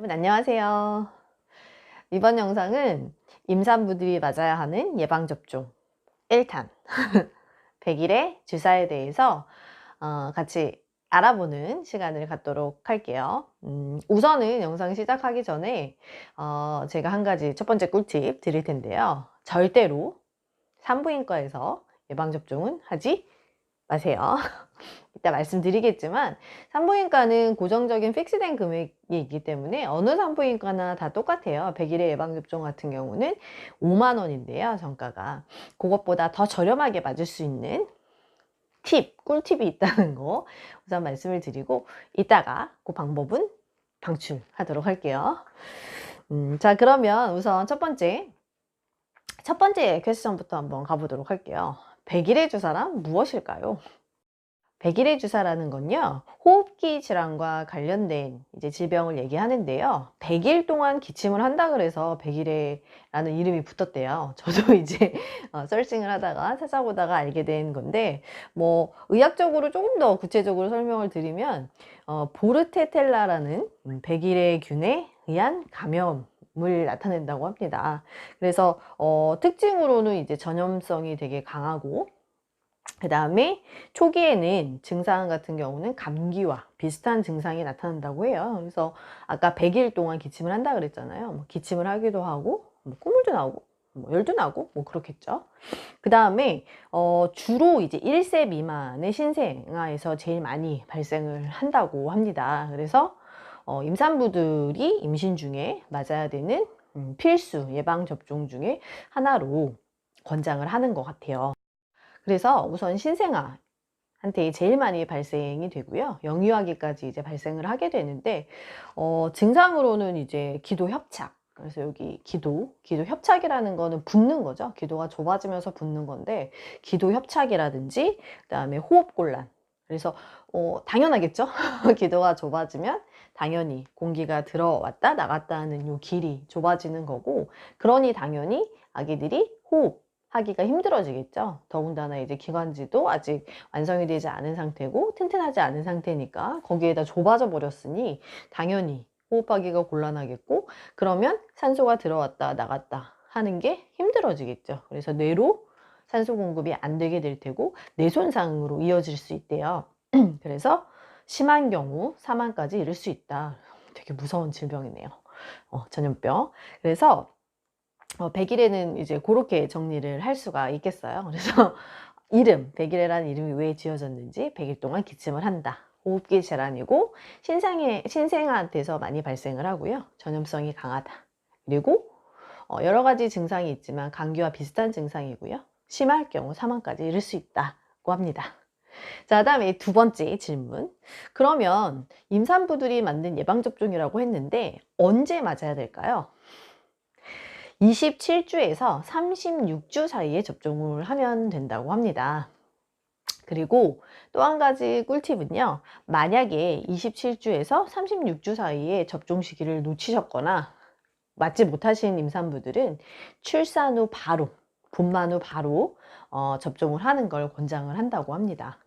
여러분 안녕하세요. 이번 영상은 임산부들이 맞아야 하는 예방접종 1탄 100일의 주사에 대해서 어, 같이 알아보는 시간을 갖도록 할게요. 음, 우선은 영상 시작하기 전에 어, 제가 한 가지 첫 번째 꿀팁 드릴 텐데요. 절대로 산부인과에서 예방접종은 하지 마세요. 이따 말씀드리겠지만 산부인과는 고정적인 픽스된 금액이 있기 때문에 어느 산부인과나 다 똑같아요. 100일의 예방접종 같은 경우는 5만 원인데요. 정가가. 그것보다 더 저렴하게 맞을 수 있는 팁, 꿀팁이 있다는 거 우선 말씀을 드리고 이따가 그 방법은 방출하도록 할게요. 음, 자 그러면 우선 첫 번째 첫 번째 퀘스천부터 한번 가보도록 할게요. 100일의 주사란 무엇일까요? 100일의 주사라는 건요, 호흡기 질환과 관련된 이제 질병을 얘기하는데요. 100일 동안 기침을 한다 그래서 100일에라는 이름이 붙었대요. 저도 이제 어, 서칭을 하다가 찾아보다가 알게 된 건데, 뭐, 의학적으로 조금 더 구체적으로 설명을 드리면, 어, 보르테텔라라는 100일의 균에 의한 감염, 을 나타낸다고 합니다. 그래서 어, 특징으로는 이제 전염성이 되게 강하고 그 다음에 초기에는 증상 같은 경우는 감기와 비슷한 증상이 나타난다고 해요. 그래서 아까 100일 동안 기침을 한다 그랬잖아요. 뭐 기침을 하기도 하고 뭐 콧물도 나오고 뭐 열도 나고 뭐 그렇겠죠. 그 다음에 어, 주로 이제 1세 미만의 신생아에서 제일 많이 발생을 한다고 합니다. 그래서 어, 임산부들이 임신 중에 맞아야 되는 음, 필수 예방 접종 중에 하나로 권장을 하는 것 같아요. 그래서 우선 신생아 한테 제일 많이 발생이 되고요. 영유아기까지 이제 발생을 하게 되는데 어, 증상으로는 이제 기도 협착. 그래서 여기 기도, 기도 협착이라는 거는 붓는 거죠. 기도가 좁아지면서 붓는 건데 기도 협착이라든지 그다음에 호흡 곤란. 그래서 어, 당연하겠죠. 기도가 좁아지면 당연히 공기가 들어왔다 나갔다 하는 요 길이 좁아지는 거고 그러니 당연히 아기들이 호흡 하기가 힘들어지겠죠. 더군다나 이제 기관지도 아직 완성이 되지 않은 상태고 튼튼하지 않은 상태니까 거기에다 좁아져 버렸으니 당연히 호흡하기가 곤란하겠고 그러면 산소가 들어왔다 나갔다 하는 게 힘들어지겠죠. 그래서 뇌로 산소 공급이 안 되게 될 테고 뇌 손상으로 이어질 수 있대요. 그래서 심한 경우 사망까지 이를 수 있다. 되게 무서운 질병이네요. 어, 전염병. 그래서 어, 100일에는 이제 그렇게 정리를 할 수가 있겠어요. 그래서 이름, 100일이라는 이름이 왜 지어졌는지 100일 동안 기침을 한다. 호흡기 질환이고 신생에, 신생아한테서 많이 발생을 하고요. 전염성이 강하다. 그리고 어, 여러 가지 증상이 있지만 감기와 비슷한 증상이고요. 심할 경우 사망까지 이를 수 있다고 합니다. 자, 다음에 두 번째 질문. 그러면 임산부들이 만든 예방접종이라고 했는데 언제 맞아야 될까요? 27주에서 36주 사이에 접종을 하면 된다고 합니다. 그리고 또 한 가지 꿀팁은요. 만약에 27주에서 36주 사이에 접종 시기를 놓치셨거나 맞지 못하신 임산부들은 출산 후 바로, 분만 후 바로 어, 접종을 하는 걸 권장을 한다고 합니다.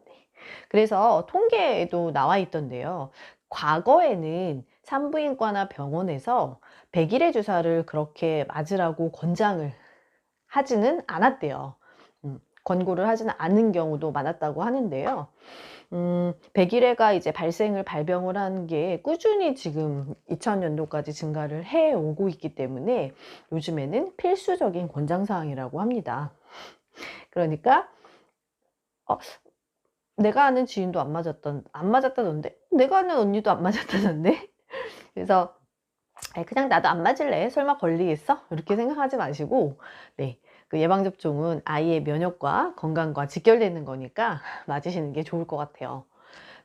그래서 통계에도 나와 있던데요. 과거에는 산부인과나 병원에서 100일의 주사를 그렇게 맞으라고 권장을 하지는 않았대요. 음, 권고를 하지는 않은 경우도 많았다고 하는데요. 음, 100일회가 이제 발생을 발병을 한 게 꾸준히 지금 2000년도까지 증가를 해 오고 있기 때문에 요즘에는 필수적인 권장사항이라고 합니다. 그러니까, 어, 내가 아는 지인도 안 맞았던 안 맞았다던데 내가 아는 언니도 안 맞았다던데 그래서 그냥 나도 안 맞을래 설마 걸리겠어 이렇게 생각하지 마시고 네. 그 예방접종은 아이의 면역과 건강과 직결되는 거니까 맞으시는 게 좋을 것 같아요.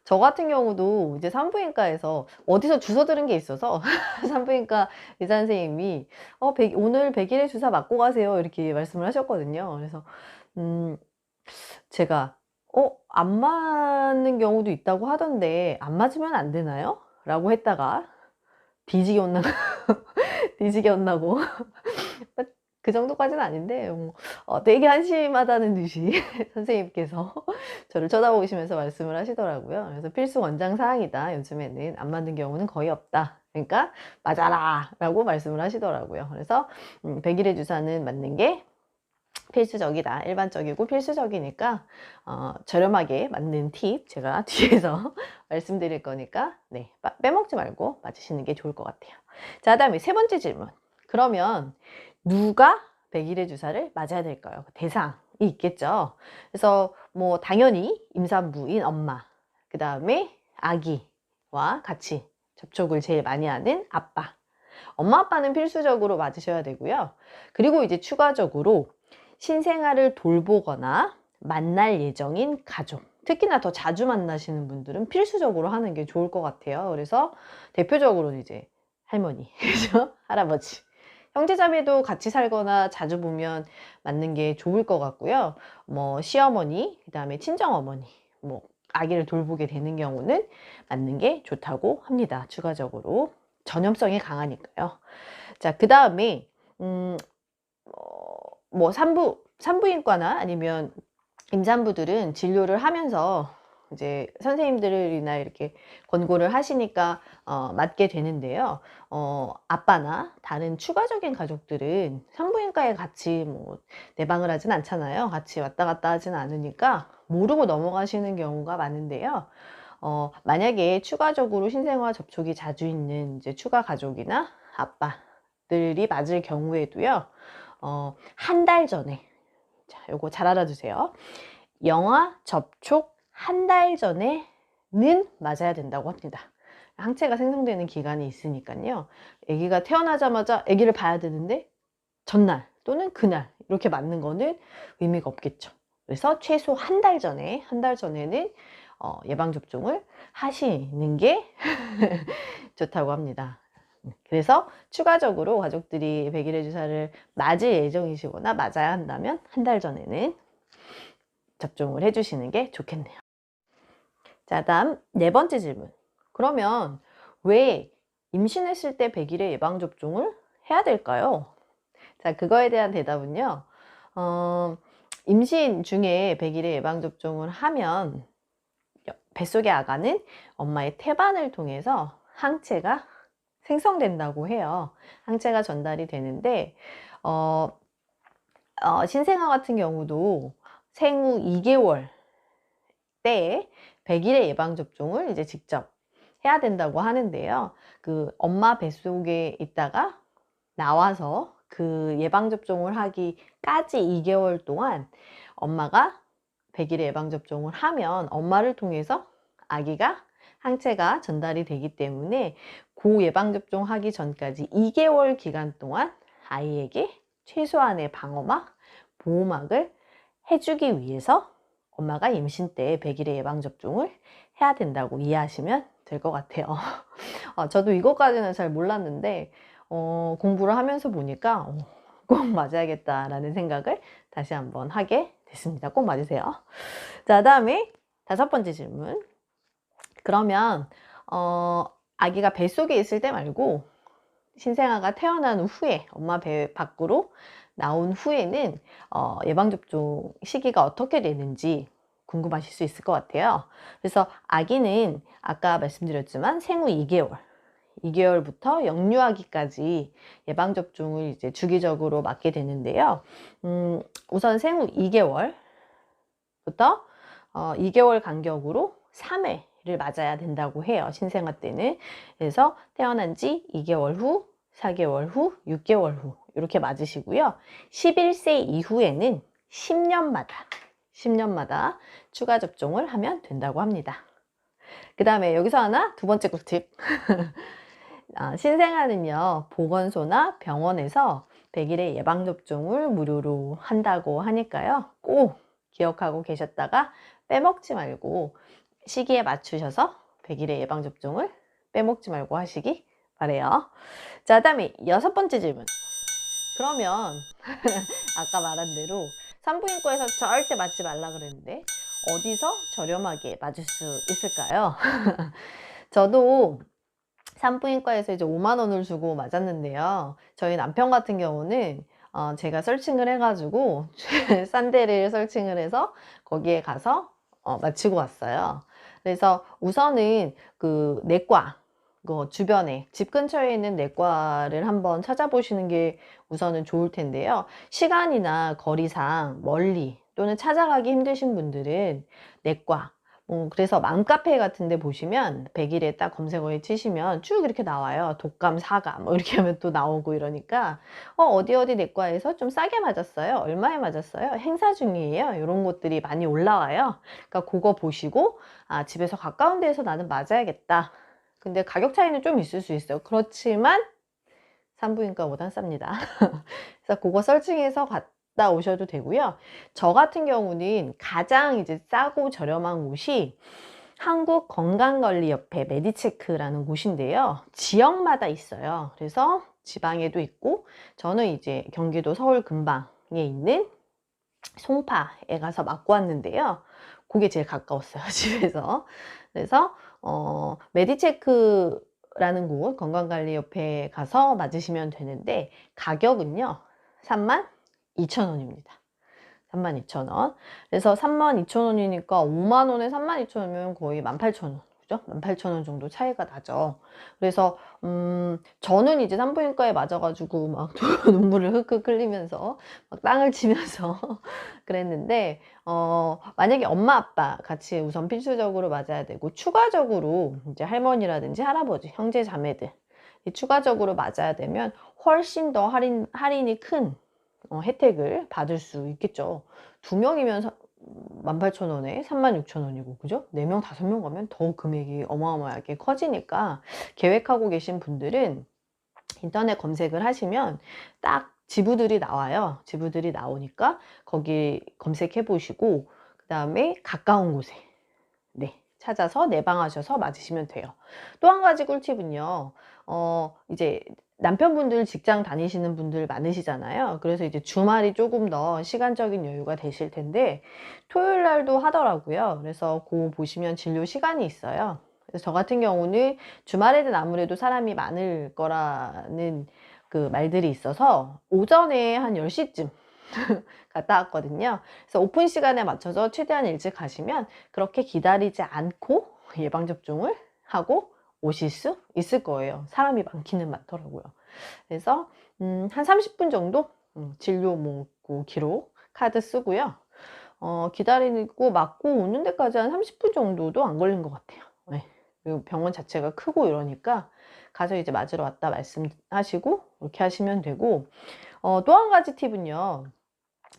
저 같은 경우도 이제 산부인과에서 어디서 주소 들은 게 있어서 산부인과 의사 선생님이 어, 100, 오늘 100일에 주사 맞고 가세요 이렇게 말씀을 하셨거든요. 그래서 음, 제가 어, 안 맞는 경우도 있다고 하던데 안 맞으면 안 되나요? 라고 했다가 뒤지게 혼나고 뒤지게 혼나고 그 정도까지는 아닌데 뭐, 어, 되게 한심하다는 듯이 선생님께서 저를 쳐다보시면서 말씀을 하시더라고요. 그래서 필수 원장 사항이다. 요즘에는 안 맞는 경우는 거의 없다. 그러니까 맞아라 라고 말씀을 하시더라고요. 그래서 음, 100일의 주사는 맞는 게 필수적이다. 일반적이고 필수적이니까 어, 저렴하게 맞는 팁 제가 뒤에서 말씀드릴 거니까 네, 빠- 빼먹지 말고 맞으시는 게 좋을 것 같아요. 자, 다음에 세 번째 질문. 그러면 누가 100일의 주사를 맞아야 될까요? 대상이 있겠죠. 그래서 뭐 당연히 임산부인 엄마, 그 다음에 아기와 같이 접촉을 제일 많이 하는 아빠. 엄마 아빠는 필수적으로 맞으셔야 되고요. 그리고 이제 추가적으로 신생아를 돌보거나 만날 예정인 가족. 특히나 더 자주 만나시는 분들은 필수적으로 하는 게 좋을 것 같아요. 그래서 대표적으로 이제 할머니, 그죠? 할아버지. 형제자매도 같이 살거나 자주 보면 맞는 게 좋을 것 같고요. 뭐 시어머니, 그 다음에 친정어머니, 뭐 아기를 돌보게 되는 경우는 맞는 게 좋다고 합니다. 추가적으로 전염성이 강하니까요. 자, 그 다음에 음, 어, 뭐 산부 산부인과나 아니면 임산부들은 진료를 하면서 이제 선생님들이나 이렇게 권고를 하시니까 어, 맞게 되는데요. 어, 아빠나 다른 추가적인 가족들은 산부인과에 같이 뭐 내방을 하진 않잖아요. 같이 왔다 갔다 하진 않으니까 모르고 넘어가시는 경우가 많은데요. 어, 만약에 추가적으로 신생아 접촉이 자주 있는 이제 추가 가족이나 아빠들이 맞을 경우에도요. 어, 한 달 전에 자, 요거 잘 알아두세요. 영아 접촉 한 달 전에는 맞아야 된다고 합니다. 항체가 생성되는 기간이 있으니까요. 아기가 태어나자마자 아기를 봐야 되는데 전날 또는 그날 이렇게 맞는 거는 의미가 없겠죠. 그래서 최소 한 달 전에 한 달 전에는 어, 예방 접종을 하시는 게 좋다고 합니다. 그래서 추가적으로 가족들이 100일의 주사를 맞을 예정이시거나 맞아야 한다면 한 달 전에는 접종을 해주시는 게 좋겠네요. 자, 다음 네 번째 질문. 그러면 왜 임신했을 때 100일의 예방접종을 해야 될까요? 자, 그거에 대한 대답은요. 어, 임신 중에 100일의 예방접종을 하면 뱃속의 아가는 엄마의 태반을 통해서 항체가 생성된다고 해요. 항체가 전달이 되는데, 어, 어, 신생아 같은 경우도 생후 2개월 때에 100일의 예방접종을 이제 직접 해야 된다고 하는데요. 그 엄마 뱃속에 있다가 나와서 그 예방접종을 하기까지 2개월 동안 엄마가 100일의 예방접종을 하면 엄마를 통해서 아기가 항체가 전달이 되기 때문에 고 예방접종 하기 전까지 2개월 기간 동안 아이에게 최소한의 방어막, 보호막을 해주기 위해서 엄마가 임신 때 100일의 예방접종을 해야 된다고 이해하시면 될 것 같아요. 어, 저도 이것까지는 잘 몰랐는데 어, 공부를 하면서 보니까 어, 꼭 맞아야겠다라는 생각을 다시 한번 하게 됐습니다. 꼭 맞으세요. 자, 다음에 다섯 번째 질문. 그러면 어, 아기가 뱃속에 있을 때 말고 신생아가 태어난 후에 엄마 배 밖으로 나온 후에는 어, 예방접종 시기가 어떻게 되는지 궁금하실 수 있을 것 같아요. 그래서 아기는 아까 말씀드렸지만 생후 2개월, 2개월부터 영유아기까지 예방접종을 이제 주기적으로 맞게 되는데요. 음, 우선 생후 2개월부터 어, 2개월 간격으로 3회를 맞아야 된다고 해요. 신생아 때는. 그래서 태어난 지 2개월 후, 4개월 후, 6개월 후 이렇게 맞으시고요. 11세 이후에는 10년마다 10년마다 추가 접종을 하면 된다고 합니다. 그 다음에 여기서 하나 두 번째 꿀팁. 아, 신생아는요, 보건소나 병원에서 100일의 예방접종을 무료로 한다고 하니까요. 꼭 기억하고 계셨다가 빼먹지 말고 시기에 맞추셔서 100일의 예방접종을 빼먹지 말고 하시기 바래요. 자, 다음에 여섯 번째 질문. 그러면 아까 말한 대로 산부인과에서 절대 맞지 말라 그랬는데 어디서 저렴하게 맞을 수 있을까요? 저도 산부인과에서 이제 5만 원을 주고 맞았는데요. 저희 남편 같은 경우는 어, 제가 설칭을 해가지고 싼 데를 설칭을 해서 거기에 가서 어, 마치고 왔어요. 그래서 우선은 그 내과 그 주변에 집 근처에 있는 내과를 한번 찾아보시는 게 우선은 좋을 텐데요. 시간이나 거리상 멀리 또는 찾아가기 힘드신 분들은 내과 어, 그래서 맘카페 같은 데 보시면 100일에 딱 검색어에 치시면 쭉 이렇게 나와요. 독감, 사감 뭐 이렇게 하면 또 나오고 이러니까 어, 어디 어디 내과에서 좀 싸게 맞았어요. 얼마에 맞았어요? 행사 중이에요. 이런 것들이 많이 올라와요. 그러니까 그거 보시고 아, 집에서 가까운 데에서 나는 맞아야겠다. 근데 가격 차이는 좀 있을 수 있어요. 그렇지만 산부인과보단 쌉니다. 그래서 그거 설칭해서 갔다 오셔도 되고요. 저 같은 경우는 가장 이제 싸고 저렴한 곳이 한국 건강관리협회 메디체크라는 곳인데요. 지역마다 있어요. 그래서 지방에도 있고 저는 이제 경기도 서울 근방에 있는 송파에 가서 맞고 왔는데요. 그게 제일 가까웠어요. 집에서. 그래서 어, 메디체크라는 곳 건강관리협회에 가서 맞으시면 되는데 가격은요 3만 2천 원입니다. 3만 2천 원. 그래서 3만 2천 원이니까 5만 원에 3만 2천 원이면 거의 18,000원. 그죠? 18,000원 정도 차이가 나죠. 그래서 음, 저는 이제 산부인과에 맞아가지고 막 눈물을 흑흑 흘리면서 막 땅을 치면서 그랬는데 어, 만약에 엄마 아빠 같이 우선 필수적으로 맞아야 되고 추가적으로 이제 할머니라든지 할아버지, 형제 자매들 이 추가적으로 맞아야 되면 훨씬 더 할인 할인이 큰 어, 혜택을 받을 수 있겠죠. 두 명이면 18,000원에 36,000원이고, 그죠? 4명, 5명 가면 더 금액이 어마어마하게 커지니까 계획하고 계신 분들은 인터넷 검색을 하시면 딱 지부들이 나와요. 지부들이 나오니까 거기 검색해 보시고, 그 다음에 가까운 곳에, 네, 찾아서 내방하셔서 맞으시면 돼요. 또 한 가지 꿀팁은요, 어, 이제 남편분들 직장 다니시는 분들 많으시잖아요. 그래서 이제 주말이 조금 더 시간적인 여유가 되실 텐데 토요일 날도 하더라고요. 그래서 그 보시면 진료 시간이 있어요. 그래서 저 같은 경우는 주말에는 아무래도 사람이 많을 거라는 그 말들이 있어서 오전에 한 10시쯤 갔다 왔거든요. 그래서 오픈 시간에 맞춰서 최대한 일찍 가시면 그렇게 기다리지 않고 예방접종을 하고 오실 수 있을 거예요. 사람이 많기는 많더라고요. 그래서 음, 한 30분 정도 음, 진료 뭐 기록 카드 쓰고요. 어, 기다리고 맞고 오는 데까지 한 30분 정도도 안 걸린 것 같아요. 네. 그리고 병원 자체가 크고 이러니까 가서 이제 맞으러 왔다 말씀하시고 이렇게 하시면 되고 어, 또 한 가지 팁은요.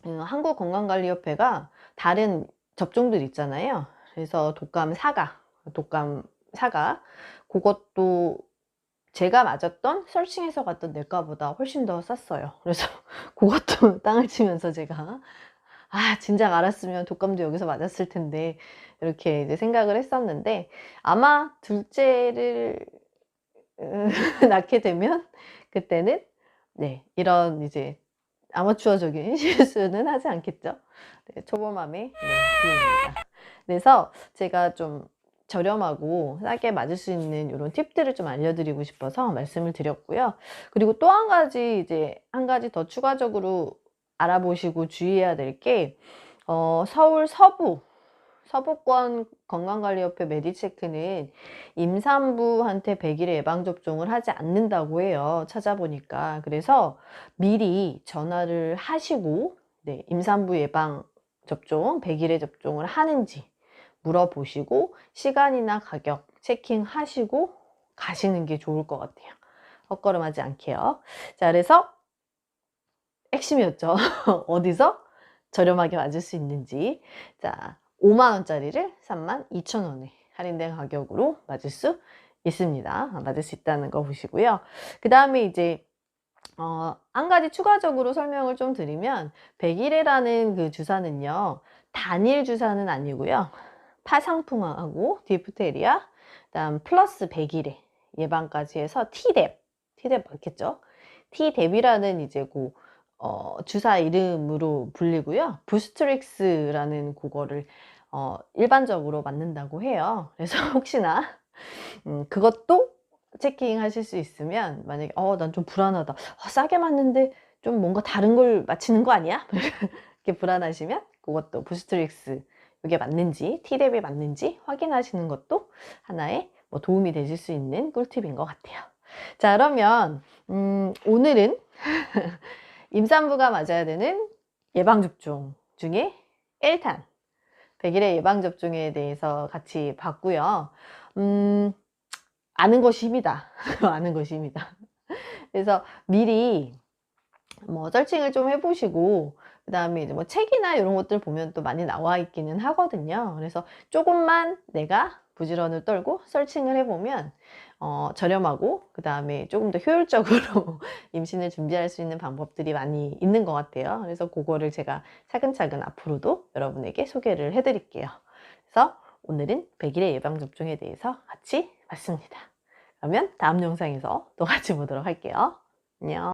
음, 한국건강관리협회가 다른 접종들 있잖아요. 그래서 독감 사가, 독감 사가 그것도 제가 맞았던 설칭해서 갔던 내과보다 훨씬 더 쌌어요. 그래서 그것도 땅을 치면서 제가 아 진작 알았으면 독감도 여기서 맞았을 텐데 이렇게 이제 생각을 했었는데 아마 둘째를 낳게 되면 그때는 네 이런 이제 아마추어적인 실수는 하지 않겠죠. 네, 초보맘의 네, 비입니다. 그래서 제가 좀 저렴하고 싸게 맞을 수 있는 이런 팁들을 좀 알려드리고 싶어서 말씀을 드렸고요. 그리고 또 한 가지 이제 한 가지 더 추가적으로 알아보시고 주의해야 될 게 어, 서울 서부 서부권 건강관리협회 메디체크는 임산부한테 100일에 예방접종을 하지 않는다고 해요. 찾아보니까. 그래서 미리 전화를 하시고, 네, 임산부 예방접종, 100일에 접종을 하는지, 물어보시고 시간이나 가격 체킹하시고 가시는 게 좋을 것 같아요. 헛걸음하지 않게요. 자, 그래서 핵심이었죠. 어디서 저렴하게 맞을 수 있는지. 자, 5만원짜리를 3만 2천원에 할인된 가격으로 맞을 수 있습니다. 맞을 수 있다는 거 보시고요. 그 다음에 이제 어, 한 가지 추가적으로 설명을 좀 드리면 100일에라는 그 주사는요. 단일 주사는 아니고요. 파상풍하고 디프테리아, 그다음 플러스 100일에 예방까지 해서 T뎁, T뎁 맞겠죠? T뎁이라는 이제 그 어, 주사 이름으로 불리고요. 부스트릭스라는 그거를 어, 일반적으로 맞는다고 해요. 그래서 혹시나 음, 그것도 체킹 하실 수 있으면 만약에 어, 난 좀 불안하다. 어, 싸게 맞는데 좀 뭔가 다른 걸 맞히는 거 아니야? 이렇게 불안하시면 그것도 부스트릭스 이게 맞는지, T랩이 맞는지 확인하시는 것도 하나의 뭐 도움이 되실 수 있는 꿀팁인 것 같아요. 자, 그러면, 음, 오늘은 임산부가 맞아야 되는 예방접종 중에 1탄, 100일의 예방접종에 대해서 같이 봤고요. 음, 아는 것이 힘이다. 아는 것이 힘이다. 그래서 미리 뭐 서칭을 좀 해보시고 그 다음에 이제 뭐 책이나 이런 것들 보면 또 많이 나와 있기는 하거든요. 그래서 조금만 내가 부지런을 떨고 서칭을 해보면 어, 저렴하고 그 다음에 조금 더 효율적으로 임신을 준비할 수 있는 방법들이 많이 있는 것 같아요. 그래서 그거를 제가 차근차근 앞으로도 여러분에게 소개를 해드릴게요. 그래서 오늘은 100일의 예방접종에 대해서 같이 봤습니다. 그러면 다음 영상에서 또 같이 보도록 할게요. 안녕.